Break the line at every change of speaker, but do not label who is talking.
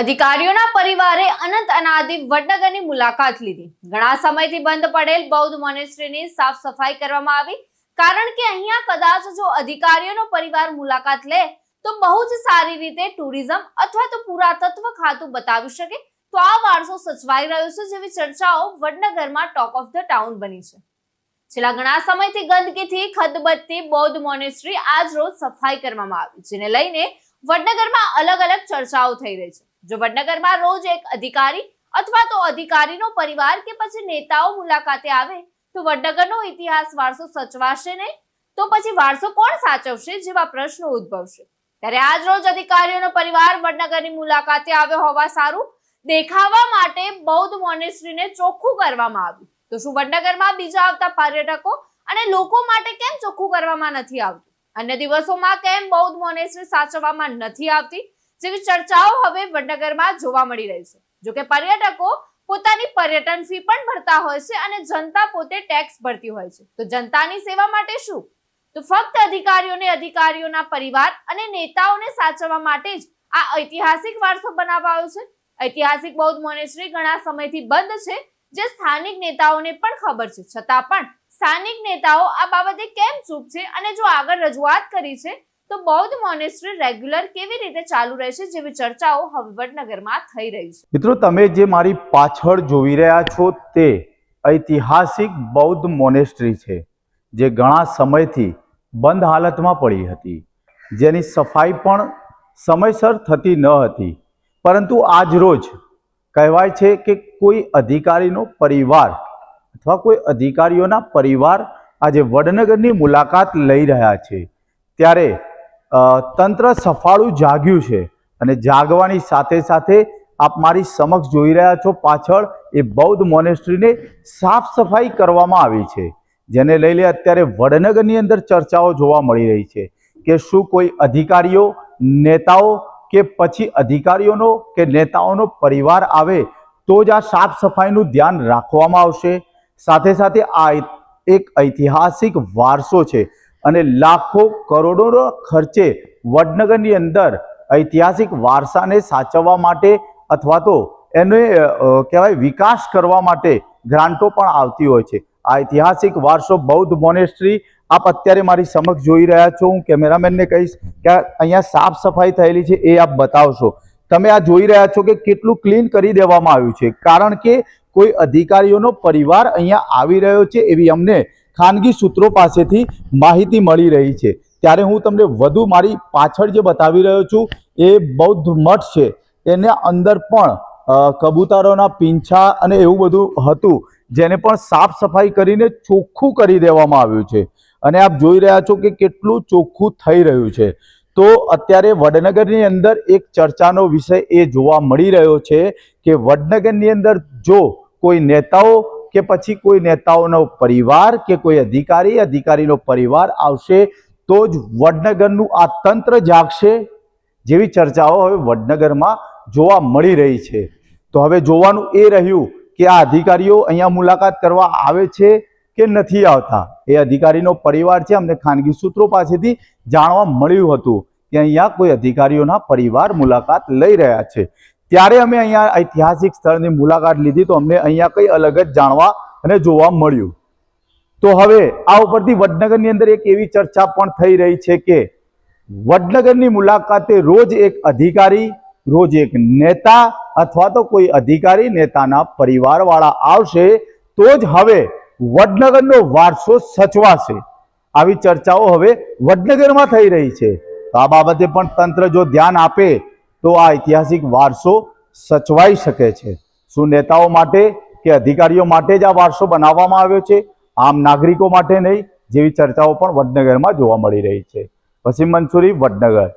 અધિકારીઓના પરિવારે અનંત અનાદિ વડનગરની મુલાકાત લીધી. ઘણા સમયથી બંધ પડેલ બૌદ્ધ મોનેસ્ટ્રીની સાફ સફાઈ કરવામાં આવી. કારણ કે અહીંયા કદાચ જો અધિકારીઓનો પરિવાર મુલાકાત લે, તો બહુ જ સારી રીતે ટુરિઝમ અથવા તો પુરાતત્વ ખાતું બતાવી શકે. તો આ વારસો સચવાઈ રહ્યો છે જેવી ચર્ચાઓ વડનગરમાં ટોક ઓફ ધ ટાઉન બની છે. છેલ્લા ઘણા સમયથી ગંદકીથી ખદબદતી બૌદ્ધ મોનેસ્ટ્રી આજ રોજ સફાઈ કરવામાં આવી, જેને લઈને વડનગરમાં અલગ અલગ ચર્ચાઓ થઈ રહી છે. જો વડનગરમાં રોજ એક અધિકારી અથવા તો અધિકારીનો પરિવાર કે પછી નેતાઓ મુલાકાતે આવે તો વડનગરનો ઇતિહાસ વારસો સચવાશે નહીં? તો પછી વારસો કોણ સાચવશે જેવા પ્રશ્નો ઉદ્ભવશે? ત્યારે આજ રોજ અધિકારીઓનો પરિવાર વડનગરની મુલાકાતે આવ્યો હોવા સારું દેખાવા માટે બૌદ્ધ મોનેસ્ટ્રીને ચોખ્ખું કરવામાં આવ્યું. તો શું વડનગરમાં બીજા આવતા પર્યટકો અને લોકો માટે કેમ ચોખ્ખું કરવામાં નથી આવતું? અન્ય દિવસોમાં કેમ બૌદ્ધ મોનેસ્ટ્રી સાચવવામાં નથી આવતી? જેવી ચર્ચાઓ હવે વડનગરમાં જોવા મળી રહી છે. જોકે પર્યટકો પોતાની પર્યટન ફી પણ ભરતા હોય છે અને જનતા પોતે ટેક્સ ભરતી હોય છે. તો જનતાની સેવા માટે શું? તો ફક્ત અધિકારીઓને અધિકારીઓના પરિવાર અને નેતાઓને સાચવવા માટે જ આ ઐતિહાસિક વારસો બનાવાયો છે. ઐતિહાસિક બૌદ્ધ મોનેસ્ટ્રી ઘણા સમયથી બંધ છે, જે સ્થાનિક નેતાઓને પણ ખબર છે. છતાં પણ સ્થાનિક નેતાઓ આ બાબતે કેમ ચૂપ છે અને જો આગળ રજૂઆત કરી છે તો બૌદ્ધ મોનેસ્ટ્રી રેગ્યુલર કેવી રીતે ચાલુ રહેશે જેવી ચર્ચાઓ હવે વડનગરમાં થઈ રહી છે?
મિત્રો, તમે જે મારી પાછળ જોઈ રહ્યા છો તે ઐતિહાસિક બૌદ્ધ મોનેસ્ટ્રી છે, જે ઘણા સમયથી બંધ હાલતમાં પડી હતી. જેની સફાઈ પણ સમયસર થતી ન હતી. પરંતુ આજ રોજ કહેવાય છે કે કોઈ અધિકારીનો પરિવાર અથવા કોઈ અધિકારીઓના પરિવાર આજે વડનગરની મુલાકાત લઈ રહ્યા છે. ત્યારે તંત્ર સફાળું જાગ્યું છે. અને જાગવાની સાથે સાથે આપ મારી સમક્ષ જોઈ રહ્યા છો, પાછળ એ બૌદ્ધ મોનેસ્ટ્રીને સાફ સફાઈ કરવામાં આવી છે. જેને લઈને અત્યારે વડનગરની અંદર ચર્ચાઓ જોવા મળી રહી છે કે શું કોઈ અધિકારીઓ, નેતાઓ કે પછી અધિકારીઓનો કે નેતાઓનો પરિવાર આવે તો જ આ સાફ સફાઈનું ધ્યાન રાખવામાં આવશે. સાથે સાથે આ એક ઐતિહાસિક વારસો છે. અને લાખો કરોડોનો ખર્ચે વડનગરની અંદર ઐતિહાસિક વારસાને સાચવવા માટે અથવા તો એને કહેવાય વિકાસ કરવા માટે ગ્રાન્ટો પણ આવતી હોય છે. આ ઐતિહાસિક વારસો બૌદ્ધ મોનેસ્ટ્રી આપ અત્યારે મારી સમક્ષ જોઈ રહ્યા છો. હું કેમેરામેનને કહીશ કે અહીંયા સાફ સફાઈ થયેલી છે એ આપ બતાવશો. તમે આ જોઈ રહ્યા છો કે કેટલું ક્લીન કરી દેવામાં આવ્યું છે. કારણ કે કોઈ અધિકારીઓનો પરિવાર અહીંયા આવી રહ્યો છે એવી અમને ખાનગી સૂત્રો પાસેથી માહિતી મળી રહી છે. ત્યારે હું તમને વધુ મારી પાછળ જે બતાવી રહ્યો છું, એ બૌદ્ધ મઠ છે. એના અંદર પણ કબૂતરોના પીંછા અને એવું બધું હતું, જેને પણ સાફ સફાઈ કરીને ચોખ્ખું કરી દેવામાં આવ્યું છે. અને આપ જોઈ રહ્યા છો કે કેટલું ચોખ્ખું થઈ રહ્યું છે. તો અત્યારે વડનગરની અંદર એક ચર્ચાનો વિષય એ જોવા મળી રહ્યો છે કે વડનગરની અંદર જો કોઈ નેતાઓ કે પછી કોઈ નેતાઓનો પરિવાર કે કોઈ અધિકારી, અધિકારીનો પરિવાર આવશે તો જ વડનગરનું આ તંત્ર જાગશે જેવી ચર્ચાઓ હવે વડનગરમાં જોવા મળી રહી છે. તો હવે જોવાનું એ રહ્યું કે આ અધિકારીઓ અહીંયા મુલાકાત કરવા આવે છે કે નથી આવતા? એ અધિકારીનો પરિવાર છે, અમને ખાનગી સૂત્રો પાસેથી જાણવા મળ્યું હતું કે અહીંયા કોઈ અધિકારીઓના પરિવાર મુલાકાત લઈ રહ્યા છે. ત્યારે અમે અહીંયા ઐતિહાસિક સ્થળની મુલાકાત લીધી તો અમને અહીંયા કંઈ અલગ જ જાણવા અને જોવા મળ્યું. તો હવે આ ઉપરથી વડનગરની અંદર એક એવી ચર્ચા પણ થઈ રહી છે કે વડનગરની મુલાકાતે રોજ એક અધિકારી, રોજ એક નેતા અથવા તો કોઈ અધિકારી નેતાના પરિવારવાળા આવશે તો જ હવે વડનગરનો વારસો સચવાશે. આવી ચર્ચાઓ હવે વડનગરમાં થઈ રહી છે. તો આ બાબતે પણ તંત્ર જો ધ્યાન આપે તો આ ઐતિહાસિક વારસો સચવાઈ શકે છે. શું નેતાઓ માટે કે અધિકારીઓ માટે જ આ વારસો બનાવવામાં આવ્યો છે? આમ નાગરિકો માટે નહીં, જેવી ચર્ચાઓ પણ વડનગરમાં જોવા મળી રહી છે. વસીમ મંસૂરી વડનગર.